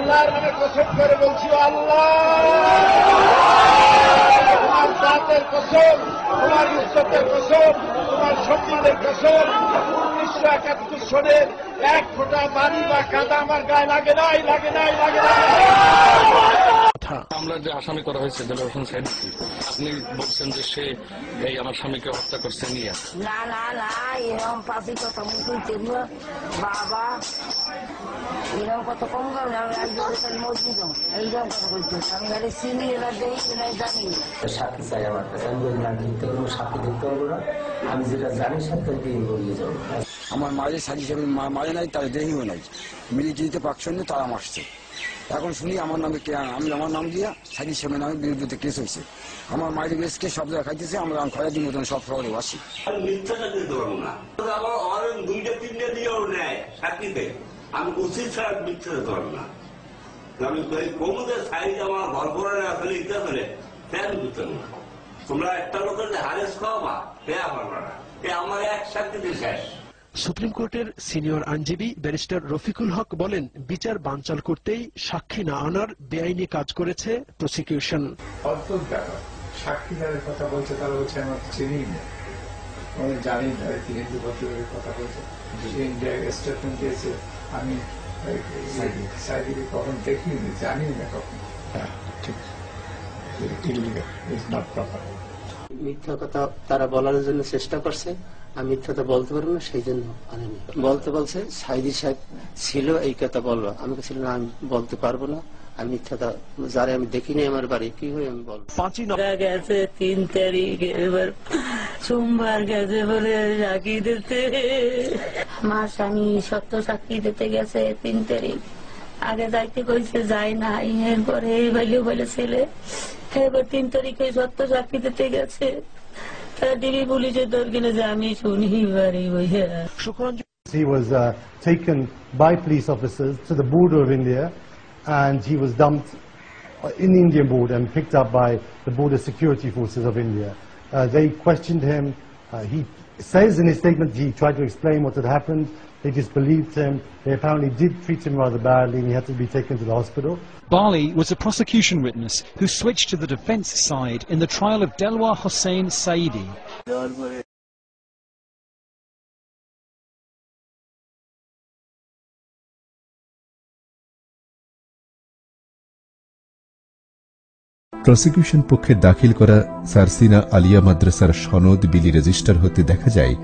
আল্লাহর নামে কসম করে বলছি আল্লাহ! তোমার জাতের কসম, তোমার ইজ্জতের কসম, তোমার সম্মানের কসম, উনিশশো একাত্তর সনের এক ফোঁটা বাড়ি বা কাদা আমার গায়ে লাগে নাই লাগে নাই লাগে নাই। আমরা যে আসামি করা হয়েছে দেলোয়ার হোসেন সাইদকে আপনি বলছেন যে সে এই আমার স্বামীকে হত্যা করছে নিয়ে। না না না এরকম পাশে কথা বাবা। এরকম কত কম করবে আমি একজন মজবুত এইরকম কথা বলছি। আমি খালি চিনি এবার দেই এবার জানি চাই আমার কাছে। আমি বলি না দিতে দিতে পারব না। আমি যেটা জানি সাথে বলিয়ে যাব। আমার মায়ের সাজি হিসেবে মাঝে নাই তার দেহিও নাই। মিলিটারিতে পাকশন্য তারা মারছে। এখন শুনি আমার নামে কে আমি আমার নাম দিয়া সাজি সেমে নামে বিরুদ্ধে কেস হয়েছে আমার মায়ের বেশকে সব জায়গায় খাইতেছে, আমরা খয়া দিন মতন সব শহরে না। আমার দুইটা তিনটা দিয়েও নেয় চাকরিতে। আমি উচিত ছাড়া মিথ্যা দিতে পারব না। আমি কমুদের সাইজ আমার ঘর করে আসলে ইচ্ছা করে তেল দিতে না তোমরা একটা লোকের হারেস খাওয়াবা পেয়া পারবে না আমার এক চাকরিতে শেষ। সুপ্রিম কোর্টের সিনিয়র আইনজীবী ব্যারিস্টার রফিকুল হক বলেন বিচার বানচাল করতেই সাক্ষী না আনার বেআইনি কাজ করেছে প্রসিকিউশন। অদ্ভুত ব্যাপার। সাক্ষী যাদের কথা বলছে তারা বলছে আমার চিনি না। আমি জানি না কি হিন্দু ভদ্রের কথা বলছে সে ইন্ডিয়ায় স্টেটমেন্ট দিয়েছে আমি সাইডিকে কখন দেখিনি জানি না কখন। হ্যাঁ ইলিগাল ইজ নট প্রপার মিথ্যা কথা তারা বলার জন্য চেষ্টা করছে। আমি মিথ্যাটা বলতে পারব না সেই জন্য আনেনি বলতে বলছে সাইদি সাহেব ছিল এই কথা বলব আমি ছিল না আমি বলতে পারব না। আমি মিথ্যাটা যারা আমি দেখিনি আমার বাড়ি কি হয়ে আমি বলব? পাঁচই গেছে তিন তারিখ এবার সোমবার গেছে বলে সাক্ষী দিতে। আমার স্বামী সত্য সাক্ষী দিতে গেছে তিন তারিখ। আগে যাইতে কইছে যাই না এরপরে এই বলে ছেলে এবার তিন তারিখে সত্য সাক্ষী দিতে গেছে। He was uh, taken by police officers to the border of India and he was dumped in the Indian border and picked up by the border security forces of India. Uh, they questioned him. Uh, he says in his statement he tried to explain what had happened. They disbelieved him. They apparently did treat him rather badly and he had to be taken to the hospital. Bali was a prosecution witness who switched to the defence side in the trial of Delwar Hossain Saidi. Prosecution পক্ষে দাখিল করা সারসিনা আলিয়া মাদ্রাসার সনদ বিলি register হতে দেখা যায়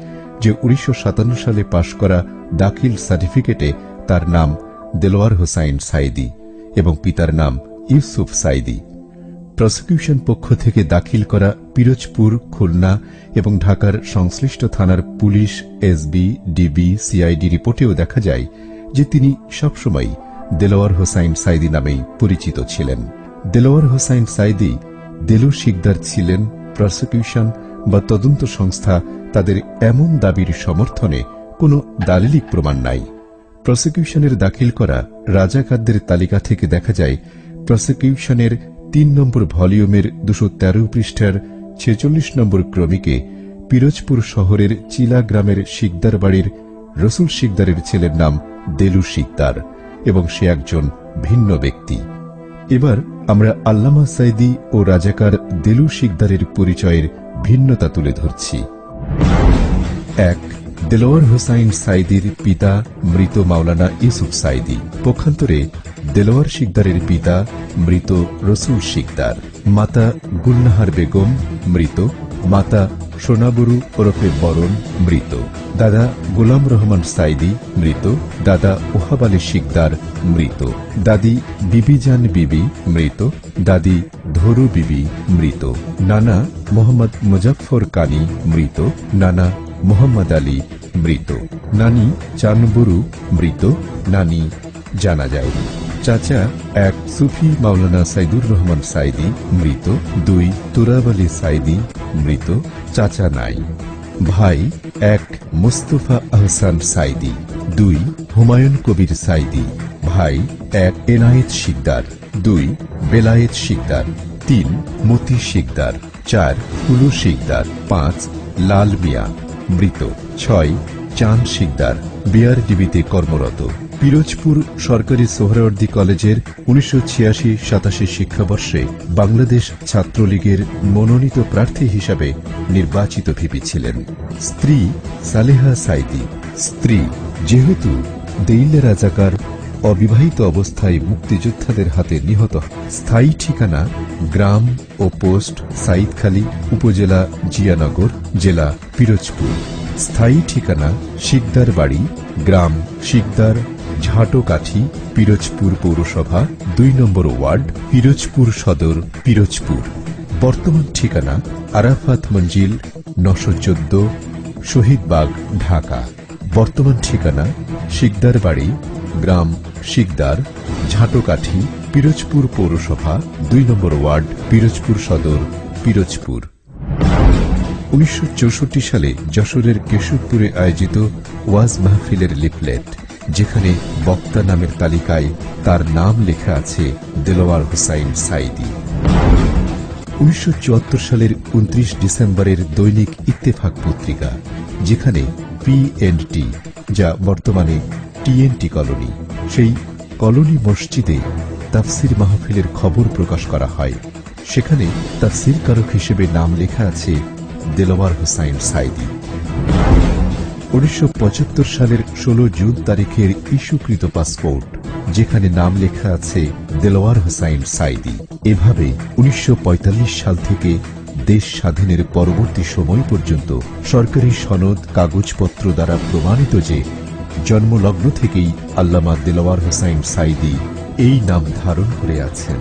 যে উনিশশো সাতান্ন সালে পাশ করা দাখিল সার্টিফিকেটে তার নাম দেলোয়ার হোসাইন সাইদি এবং পিতার নাম ইউসুফ সাইদি। প্রসিকিউশন পক্ষ থেকে দাখিল করা পিরোজপুর, খুলনা এবং ঢাকার সংশ্লিষ্ট থানার পুলিশ, এসবি, ডিবি, সিআইডি রিপোর্টেও দেখা যায় যে তিনি সবসময় দেলোয়ার হোসাইন সাইদি নামেই পরিচিত ছিলেন। দেলোয়ার হোসাইন সাইদি দেলু শিকদার ছিলেন, প্রসিকিউশন বা তদন্ত সংস্থা তাদের এমন দাবির সমর্থনে কোনো দালিলিক প্রমাণ নাই। প্রসিকিউশনের দাখিল করা রাজাকারদের তালিকা থেকে দেখা যায়, প্রসিকিউশনের তিন নম্বর ভলিউমের দুশো তেরো পৃষ্ঠার ছেচল্লিশ নম্বর ক্রমিকে পিরোজপুর শহরের চিলা গ্রামের শিকদার বাড়ির রসুল শিকদারের ছেলের নাম দেলু শিকদার এবং সে একজন ভিন্ন ব্যক্তি। এবার আমরা আল্লামা সাইদি ও রাজাকার দেলু শিকদারের পরিচয়ের ভিন্নতা তুলে ধরছি। এক, দেলোয়ার হুসাইন সাইদির পিতা মৃত মাওলানা ইউসুফ সাইদি। পক্ষান্তরে দেলোয়ার শিকদারের পিতা মৃত রসুল শিকদার। মাতা গুলনাহার বেগম মৃত। মাতা সোনাবুরু ওরফে বরণ মৃত। দাদা গোলাম রহমান সাইদি মৃত। দাদা ওহাব আলী শিকদার মৃত। দাদি বিবিজান বিবি মৃত। দাদি ধরু বিবি মৃত। নানা মোহাম্মদ মুজাফর কানি মৃত। নানা মোহাম্মদ আলী মৃত। নানি চানবুরু মৃত। নানি জানা যায় চাচা এক সুফি মাওলানা সাইদুর রহমান সাইদি মৃত। দুই তুরাব আলী সাইদি মৃত। চাচা নাই। ভাই এক মুস্তফা আহসান সাইদি। দুই হুমায়ুন কবির সাইদি। ভাই এক এনায়েত শিকদার। দুই বেলায়েত শিকদার। তিন, মতি শিকদার, চার, কুলু শিকদার, পাঁচ, লাল মিয়া, মৃত, ছয়, চাঁদ শিকদার বিআরডিবিতে কর্মরত। পিরোজপুর সরকারি সোহরাওয়ার্দী কলেজের উনিশশো ছিয়াশি সাতাশি শিক্ষাবর্ষে বাংলাদেশ ছাত্রলীগের মনোনীত প্রার্থী হিসাবে নির্বাচিত ভিপি ছিলেন। স্ত্রী সালেহা সাইদি। স্ত্রী যেহেতু দেইল্লা রাজাকার অবিবাহিত অবস্থায় মুক্তিযোদ্ধাদের হাতে নিহত। স্থায়ী ঠিকানা, গ্রাম ও পোস্ট সাইদখালী উপজেলা জিয়ানগর, জেলা পিরোজপুর। স্থায়ী ঠিকানা, শিকদার বাড়ি, গ্রাম শিকদার, ঝাঁটোকাঠি, পিরোজপুর পৌরসভা, দুই নম্বর ওয়ার্ড, পিরোজপুর সদর, পিরোজপুর। বর্তমান ঠিকানা, আরাফাত মঞ্জিল, নশো চোদ্দ শহীদবাগ ঢাকা। বর্তমান ঠিকানা, শিকদার বাড়ি গ্রাম শিকদার, ঝাঁটোকাঠি, পিরোজপুর পৌরসভা, দুই নম্বর ওয়ার্ড, পিরোজপুর সদর, পিরোজপুর। উনিশশো চৌষট্টি সালে যশোরের কেশবপুরে আয়োজিত ওয়াজ মাহফিলের লিফলেট, যেখানে বক্তা নামের তালিকায় তার নাম লেখা আছে দেলোয়ার হুসাইন সাইদি উনিশশো চুয়াত্তর সালের উনত্রিশ ডিসেম্বরের দৈনিক ইত্তেফাক পত্রিকা, যেখানে পিএনটি যা বর্তমানে টিএনটি কলোনি। সেই কলোনি মসজিদে তাফসির মাহফিলের খবর প্রকাশ করা হয়। সেখানে তাফসির কারক হিসেবে নাম লেখা আছে দেলোয়ার হুসাইন সাইদি। উনিশশো সালের ১৬ জুন তারিখের ইস্যুকৃত পাসপোর্ট, যেখানে নাম লেখা আছে দেলোয়ার হোসাইন সাইদি। এভাবে উনিশশো পঁয়তাল্লিশ সাল থেকে দেশ স্বাধীনের পরবর্তী সময় পর্যন্ত সরকারি সনদ, কাগজপত্র দ্বারা প্রমাণিত যে জন্মলগ্ন থেকেই আল্লামা দেলোয়ার হোসাইন সাইদি এই নাম ধারণ করে আছেন।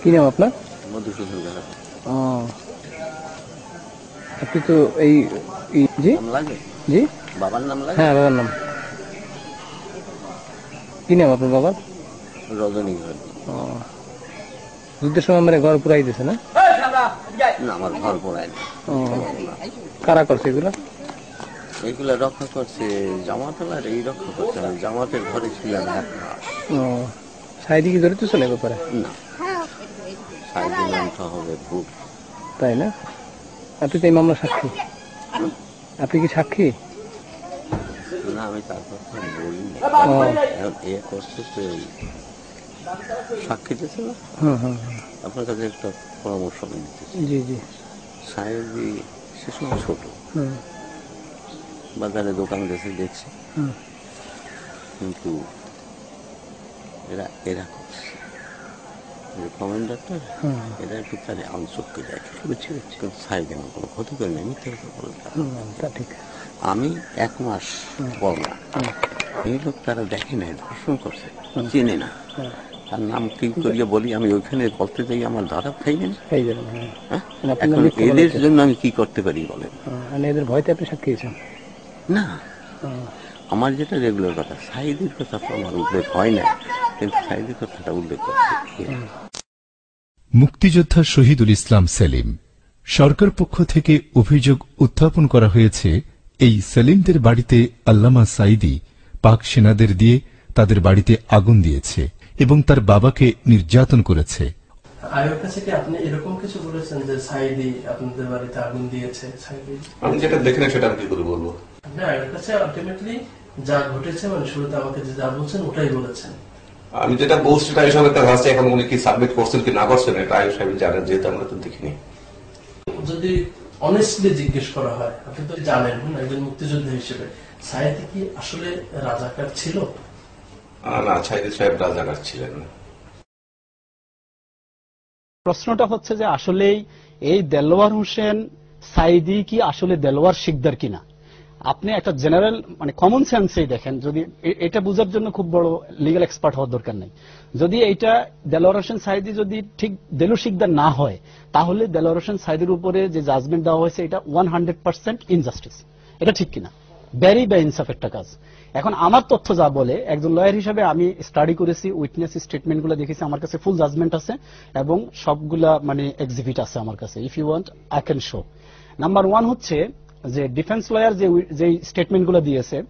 কি নাম আপনার? মধুসূদন গেলাম ও। আপনি তো এই জি? লাগে? জি? বাবার নাম লাগে? হ্যাঁ বাবার নাম। কি নাম আপনার বাবার? রজনী ঘর ও। যুদ্ধের সময় মানে ঘর পুরাই দিয়েছে না? না আমার ঘর না কারা করছে এগুলো? এইগুলো রক্ষা করছে জামাতলার এই রক্ষা করছে জামাতের ঘরে ছিলাম এক সাইডি কি জড়িত ছিল এ ব্যাপারে না। হবে ভূত। তাই না? আপনি তো এই মামলা সাক্ষী। আপনি কি সাক্ষী? না আমি তার কথা বলিনি ও। এখন এ করছে তো সাক্ষী দিয়েছে না? হুম হুম হুম। আপনার কাছে একটা পরামর্শ আমি জি জি। সাহেবি সে সময় ছোট। হুম। বাজারে দোকান গেছে দেখছি। হুম। কিন্তু এরা এরা করছে। কমান্ডারটা হুম। এরা একটু তাহলে আনচককে দেখে বুঝছি বুঝছি। কিন্তু সাইড আমার কোনো ক্ষতি করে নেই মিথ্যে কথা বলে তা ঠিক। আমি এক মাস পর না এই লোক তারা দেখে নাই ধর্ষণ করছে চেনে না। তার নাম কি করিয়ে বলি আমি ওইখানে বলতে যাই আমার ধরা খাই না হ্যাঁ। হ্যাঁ? মানে এখন এদের জন্য আমি কি করতে পারি বলেন? মানে এদের ভয়তে আপনি সাক্ষী না। আমার যেটা রেগুলার কথা সাইদের কথা তো আমার উল্লেখ হয় না কিন্তু সাইদি কথাটা উল্লেখ করছে মুক্তিযোদ্ধা শহীদুল ইসলাম সেলিম। সরকার পক্ষ থেকে অভিযোগ উত্থাপন করা হয়েছে এই সেলিমদের বাড়িতে আল্লামা সাইদি পাক সেনাদের দিয়ে তাদের বাড়িতে আগুন দিয়েছে এবং তার বাবাকে নির্যাতন করেছে। আয়োর কাছে কি আপনি এরকম কিছু বলেছেন যে সাইদি আপনাদের বাড়িতে আগুন দিয়েছে? সাইদি? আমি যেটা দেখি না সেটা আমি কি করে বলব? আপনি আয়োর কাছে আলটিমেটলি যা ঘটেছে মানে শুরুতে আমাকে যা বলছেন ওটাই বলেছেন। আমি যেটা বলছি সেটা আয়ুষ সাহেবের কাছে এখন উনি কি সাবমিট করছেন কি না করছেন এটা আয়ুষ সাহেব জানেন যেহেতু আমরা তো দেখিনি। যদি অনেস্টলি জিজ্ঞেস করা হয় আপনি তো জানেন একজন মুক্তিযোদ্ধা হিসেবে। সাইদি কি আসলে রাজাকার ছিল? না সাহেব রাজাকার ছিলেন না। প্রশ্নটা হচ্ছে যে আসলেই এই দেলোয়ার হোসেন সাইদি কি আসলে দেলোয়ার শিকদার কিনা? আপনি একটা জেনারেল মানে কমন সেন্সেই দেখেন, যদি এটা বোঝার জন্য খুব বড় লিগ্যাল এক্সপার্ট হওয়ার দরকার নেই। যদি এইটা দেলোয়ার সাইদি যদি ঠিক দেলু শিকদার না হয়, তাহলে দেলোয়ার সাইদির উপরে যে জাজমেন্ট দেওয়া হয়েছে, এটা ওয়ান হান্ড্রেড পার্সেন্ট ইনজাস্টিস এটা ঠিক কিনা? ভ্যারি বা ইনসাফ একটা কাজ। এখন আমার তথ্য যা বলে, একজন লয়ার হিসেবে আমি স্টাডি করেছি উইটনেস স্টেটমেন্টগুলো দেখেছি, আমার কাছে ফুল জাজমেন্ট আছে, এবং সবগুলা মানে এক্সিবিট আছে আমার কাছে। If you want I can show number one হচ্ছে যে ডিফেন্স লয়ার যে যে স্টেটমেন্টগুলো দিয়েছে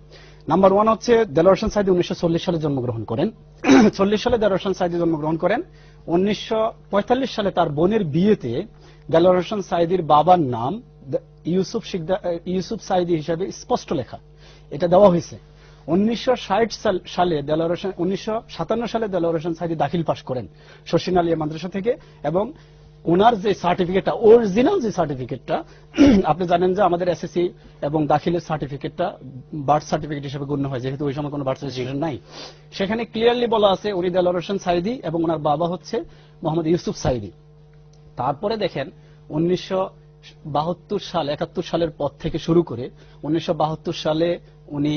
নাম্বার ওয়ান হচ্ছে দেলোয়ার সাইদি উনিশশো চল্লিশ সালে জন্মগ্রহণ করেন। চল্লিশ সালে দেলোয়ার সাইদি জন্মগ্রহণ করেন। উনিশশো পঁয়তাল্লিশ সালে তার বোনের বিয়েতে দেলোয়ার সাইদির বাবার নাম ইউসুফ শিকদার ইউসুফ সাইদি হিসাবে স্পষ্ট লেখা। এটা দেওয়া হয়েছে। উনিশশো ষাট সালে দেলোয়ার হোসেন উনিশশো সালে দেলোয়ার সাইদি দাখিল পাশ করেন শশীন আলিয়া মাদ্রাসা থেকে এবং ওনার যে সার্টিফিকেটটা অরিজিনাল যে সার্টিফিকেটটা আপনি জানেন যে আমাদের এসএসসি এবং দাখিলের সার্টিফিকেটটা বার্থ সার্টিফিকেট হিসেবে গণ্য হয়, যেহেতু ওই সময় কোনো বার্থ সার্টিফিকেট নাই। সেখানে ক্লিয়ারলি বলা আছে, উনি দেলোয়ার হোসেন সাইদি এবং ওনার বাবা হচ্ছে মোহাম্মদ ইউসুফ সাইদি তারপরে দেখেন, উনিশশো বাহাত্তর সাল, একাত্তর সালের পর থেকে শুরু করে উনিশশো বাহাত্তর সালে উনি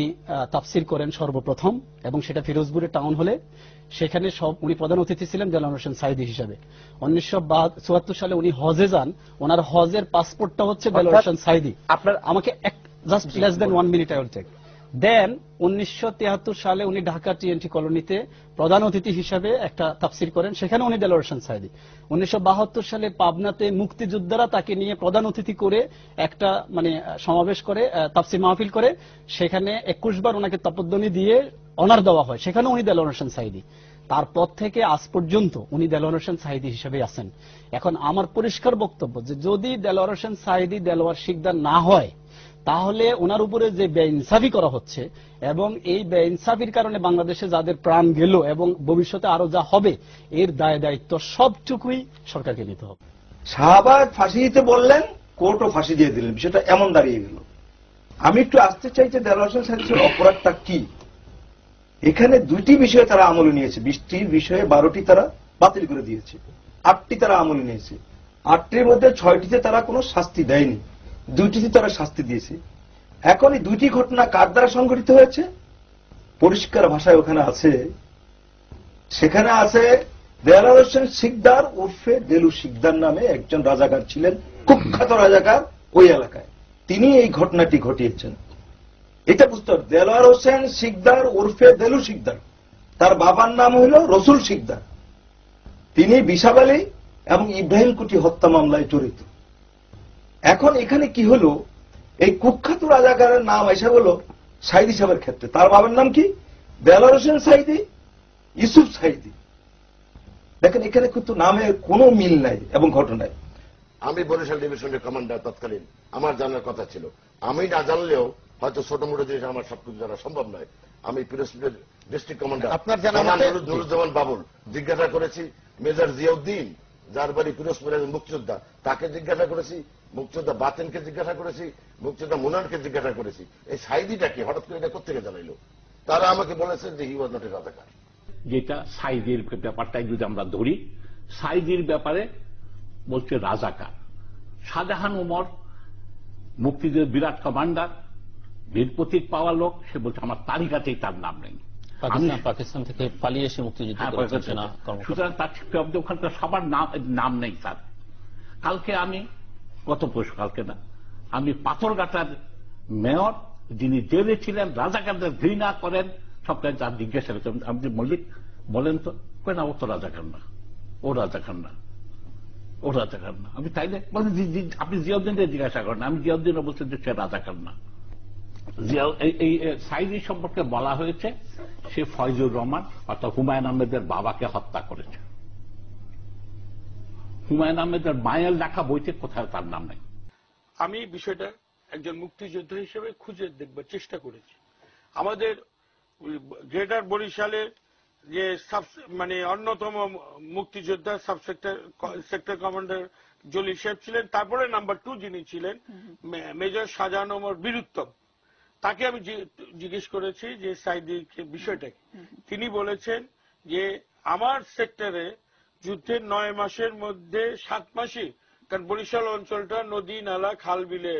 তাফসির করেন সর্বপ্রথম এবং সেটা ফিরোজপুরের টাউন হলে। সেখানে সব উনি প্রধান অতিথি ছিলেন দেলান হোসেন সাইদি হিসাবে। উনিশশো চুয়াত্তর সালে উনি হজে যান। ওনার হজের পাসপোর্টটা হচ্ছে দেলান হোসেন সাইদি। আপনার আমাকে just less than one minute I will take then উনিশশো সালে উনি ঢাকা টিএনটি কলোনিতে প্রধান অতিথি হিসাবে একটা তাফসির করেন। সেখানে উনি দেলোয়ার হোসেন সাইদি। উনিশশো বাহাত্তর সালে পাবনাতে মুক্তিযোদ্ধারা তাকে নিয়ে প্রধান অতিথি করে একটা মানে সমাবেশ করে তাফসির মাহফিল করে। সেখানে একুশ বার ওনাকে তপধ্বনি দিয়ে অনার দেওয়া হয়। সেখানে উনি দেলোয়ার হোসেন সাইদি তারপর থেকে আজ পর্যন্ত উনি দেলোয়ার হোসেন সাইদি হিসেবে আছেন। এখন আমার পরিষ্কার বক্তব্য যে যদি দেলোয়ার হোসেন সাইদি দেলোয়ার শিকদার না হয়, তাহলে ওনার উপরে যে বেইনসাফি করা হচ্ছে এবং এই বেইনসাফির কারণে বাংলাদেশে যাদের প্রাণ গেল এবং ভবিষ্যতে আরও যা হবে, এর দায় দায়িত্ব সবটুকুই সরকারকে নিতে হবে। শাহবাজ ফাঁসি দিতে বললেন, কোর্টও ফাঁসি দিয়ে দিলেন। বিষয়টা এমন দাঁড়িয়ে গেল। আমি একটু আসতে চাই যে দেলোয়ার হোসেন সাইদির অপরাধটা কি? এখানে দুইটি বিষয়ে তারা আমলে নিয়েছে। বিশটির বিষয়ে বারোটি তারা বাতিল করে দিয়েছে। আটটি তারা আমলে নিয়েছে। আটটির মধ্যে ছয়টিতে তারা কোনো শাস্তি দেয়নি। দুইটিতে তারা শাস্তি দিয়েছে। এখন এই দুইটি ঘটনা কার দ্বারা সংঘটিত হয়েছে? পরিষ্কার ভাষায় ওখানে আছে, সেখানে আছে দেলার হোসেন শিকদার উর্ফে দেলু শিকদার নামে একজন রাজাকার ছিলেন। কুখ্যাত রাজাকার ওই এলাকায়। তিনি এই ঘটনাটি ঘটিয়েছেন। এটা বুঝতে হবে। দেলোয়ার হোসেন শিকদার ওরফে দেলু শিকদার। তার বাবার নাম হইল রসুল শিকদার। তিনি বিশাব আলী এবং ইব্রাহিম কুটি হত্যা মামলায় জড়িত। এখন এখানে কি হলো? এই কুখ্যাত রাজাকারের নাম এসে হলো সাইদি সাহেবের ক্ষেত্রে। তার বাবার নাম কি? দেলোয়ার হোসেন সাইদি, ইউসুফ সাইদি। দেখেন, এখানে কিন্তু নামের কোনো মিল নাই এবং ঘটনায় আমি বরিশাল ডিভিশনের কমান্ডার তৎকালীন। আমার জানার কথা ছিল। আমি না জানলেও হয়তো ছোট মোটো জিনিস আমার সবকিছু জানা সম্ভব নয়। আমি পিরোজপুরের ডিস্ট্রিক্ট কমান্ডার আপনার জানা নুরুজ্জামান বাবুল। জিজ্ঞাসা করেছি মেজর জিয়াউদ্দিন যার বাড়ি পিরোজপুরের মুক্তিযোদ্ধা। তাকে জিজ্ঞাসা করেছি মুক্তিযোদ্ধা বাতেনকে জিজ্ঞাসা করেছি মুক্তিযোদ্ধা মুনানকে জিজ্ঞাসা করেছি। এই সাইদিটা কি? হঠাৎ করে এটা কোথেকে জানাইলো? তারা আমাকে বলেছে যে হি ওয়াজ নট এ রাজাকার। যেটা সাইদের ব্যাপারটাই যদি আমরা ধরি সাইদের ব্যাপারে বলছে রাজাকার। শাহজাহান উমর মুক্তিযুদ্ধের বিরাট কমান্ডার বীর প্রতীক পাওয়া লোক সে বলছে আমার তালিকাতেই তার নাম নেই। পাকিস্তান পাকিস্তান থেকে পালিয়ে এসে মুক্তিযুদ্ধ হ্যাঁ, সুতরাং তার অব্দি ওখানকার সবার নাম নাম নেই তার। কালকে আমি গত পরশু কালকে না আমি পাথরঘাটার মেয়র যিনি জেলে ছিলেন রাজাকারদের ঘৃণা করেন সবটাই তার জিজ্ঞাসা করছেন যে মল্লিক বলেন তো কই না ও তো রাজাকার না। ও রাজাকার না। ও রাজাকার না। আমি তাইলে আপনি জিয়াউদ্দিনকে জিজ্ঞাসা করেন। আমি জিয়াউদ্দিন বলছেন যে সে রাজাকার না জিয়াউ- এই- এই এই সাইদি সম্পর্কে বলা হয়েছে সে ফয়জুর রহমান অর্থাৎ হুমায়ুন আহমেদের বাবাকে হত্যা করেছে। হুমায়ুন আহমেদের মায়ের লেখা বইতে কোথাও তার নাম নেই। আমি বিষয়টা একজন মুক্তিযোদ্ধা হিসেবে খুঁজে দেখবার চেষ্টা করেছি। আমাদের গ্রেটার বরিশালের যে সাব মানে অন্যতম মুক্তিযোদ্ধা sub sector sector commander Jalil sahib ছিলেন তারপরে নাম্বার টু যিনি ছিলেন মেজর শাহজাহান ওমর বীরুত্তম। তাকে আমি জিজ্ঞেস করেছি যে সাইদির বিষয়টা তিনি বলেছেন যে আমার সেক্টরে যুদ্ধের নয় মাসের মধ্যে সাত মাসই কারণ বরিশাল অঞ্চলটা নদী নালা খাল বিলে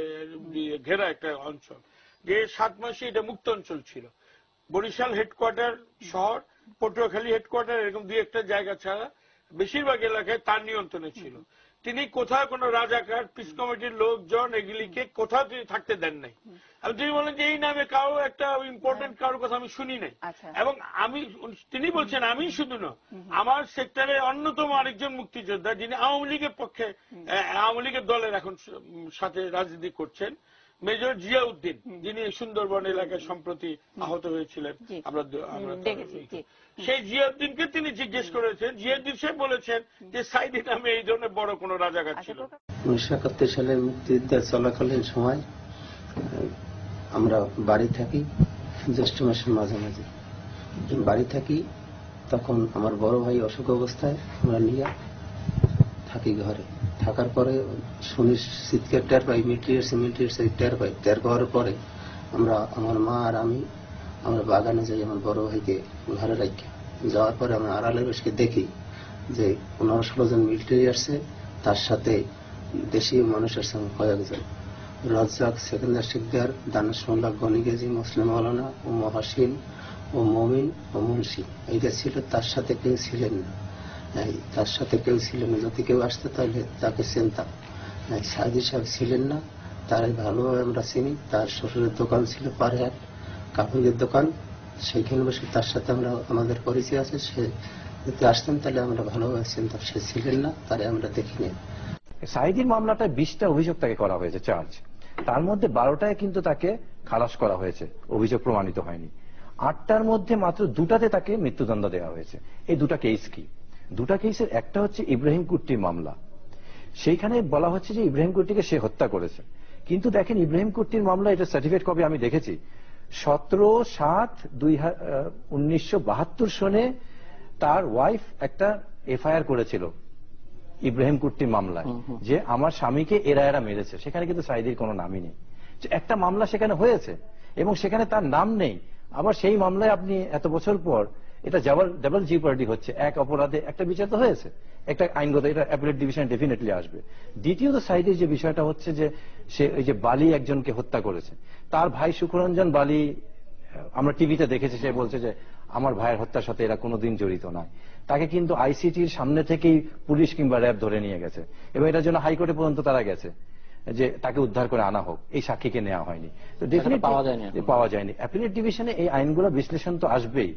ঘেরা একটা অঞ্চল। যে সাত মাসে এটা মুক্ত অঞ্চল ছিল। বরিশাল হেডকোয়ার্টার শহর পটুয়াখালী হেডকোয়ার্টার এরকম দুই একটা জায়গা ছাড়া বেশিরভাগ এলাকায় তার নিয়ন্ত্রণে ছিল। তিনি কোথাও কোনো রাজাকার পিস কমিটির লোকজন এগুলিকে কোথাও তিনি থাকতে দেন নাই। আমি তিনি বলেন যে এই নামে কারও একটা ইম্পর্টেন্ট কারোর কথা আমি শুনি নাই। এবং আমি তিনি বলছেন আমি শুধু না আমার সেক্টরে অন্যতম আরেকজন মুক্তিযোদ্ধা যিনি আওয়ামী লীগের পক্ষে আওয়ামী লীগের দলের এখন সাথে রাজনীতি করছেন মেজর জিয়াউদ্দিন যিনি সুন্দরবন এলাকায় সম্প্রতি আহত হয়েছিলেন। আমরা সেই জিয়াউদ্দিনকে তিনি জিজ্ঞেস করেছেন জিয়াউদ্দিন সাহেব বলেছেন যে সাইদি নামে এই ধরনের বড় কোনো রাজাকার ছিল না। উনিশশো একাত্তর সালে মুক্তিযুদ্ধ চলাকালীন সময় আমরা বাড়ি থাকি জ্যৈষ্ঠ মাসের মাঝামাঝি। বাড়ি থাকি তখন আমার বড় ভাই অসুখ অবস্থায় আমরা নিয়ে থাকি ঘরে। থাকার পরে শুনি শীতকার টের পাই মিলিটারি এসে মিলিটারি এসে টের পাই। টের পাওয়ার পরে আমরা, আমার মা আর আমি, আমরা বাগানে যাই আমার বড় ভাইকে ঘরে রাখি যাওয়ার পরে আমরা আড়ালে বসে দেখি যে পনেরো ষোলো জন মিলিটারি আসছে, তার সাথে দেশীয় মানুষের সঙ্গে কয়েকজন। রাজ্জাক, সেকেন্দার শিকদার, দানেশ মোল্লা গনি মুসলিম মৌলানা ও মহাসিন, ও মমিন, ও মুন্সি। এইটা ছিল তার সাথে কেউ ছিলেন না। তার সাথে কেউ ছিলেন না। যদি কেউ আসতো তাহলে তাকে চিনতাম। সাইদি সাহেব ছিলেন না। তারাই ভালোভাবে আমরা চিনি। তার শ্বশুরের দোকান ছিল পাড়েহাট কাপড়ের দোকান। সেইখানে বসে তার সাথে আমরা, আমাদের পরিচয় আছে। সে যদি আসতেন তাহলে আমরা ভালোভাবে চিনতাম। সে ছিলেন না, তারে আমরা দেখিনি। সাইদির মামলাটা বিশটা অভিযোগ তাকে করা হয়েছে, চার্জ। তার মধ্যে বারোটায় কিন্তু তাকে খালাস করা হয়েছে। অভিযোগ প্রমাণিত হয়নি। আটটার মধ্যে মাত্র দুটাতে তাকে মৃত্যুদণ্ড দেওয়া হয়েছে। এই দুটা কেস কি? দুটা কেসের একটা হচ্ছে ইব্রাহিম কুট্টির মামলা। সেইখানে বলা হচ্ছে যে ইব্রাহিম কুট্টিকে সে হত্যা করেছে। কিন্তু দেখেন ইব্রাহিম কুট্টির মামলা এটা সার্টিফিকেট কপি আমি দেখেছি। সতেরো সাত দুই উনিশশো বাহাত্তর সনে তার ওয়াইফ একটা এফআইআর করেছিল ইব্রাহিম কুট্টির মামলায় যে আমার স্বামীকে এরা এরা মেরেছে। সেখানে কিন্তু সাইদির কোনো নামই নেই। যে একটা মামলা সেখানে হয়েছে এবং সেখানে তার নাম নেই। আবার সেই মামলায় আপনি এত বছর পর এটা ডাবল ডাবল জিপার্টি হচ্ছে। এক অপরাধে একটা বিচার তো হয়েছে। একটা আইনগত এটা অ্যাপিলেট ডিভিশন ডেফিনেটলি আসবে। দ্বিতীয়ত সাইডের যে বিষয়টা হচ্ছে যে সে ওই যে বালি একজনকে হত্যা করেছে। তার ভাই সুখরঞ্জন বালি আমরা টিভিতে দেখেছি সে বলছে যে আমার ভাইয়ের হত্যার সাথে এরা কোনোদিন জড়িত নয়। তাকে কিন্তু আইসিটির সামনে থেকেই পুলিশ কিংবা র্যাব ধরে নিয়ে গেছে। এবং এটার জন্য হাইকোর্টে পর্যন্ত তারা গেছে যে তাকে উদ্ধার করে আনা হোক। এই সাক্ষীকে নেওয়া হয়নি। তো পাওয়া যায়নি পাওয়া যায়নি। অ্যাপিলেট ডিভিশনে এই আইনগুলো বিশ্লেষণ তো আসবেই।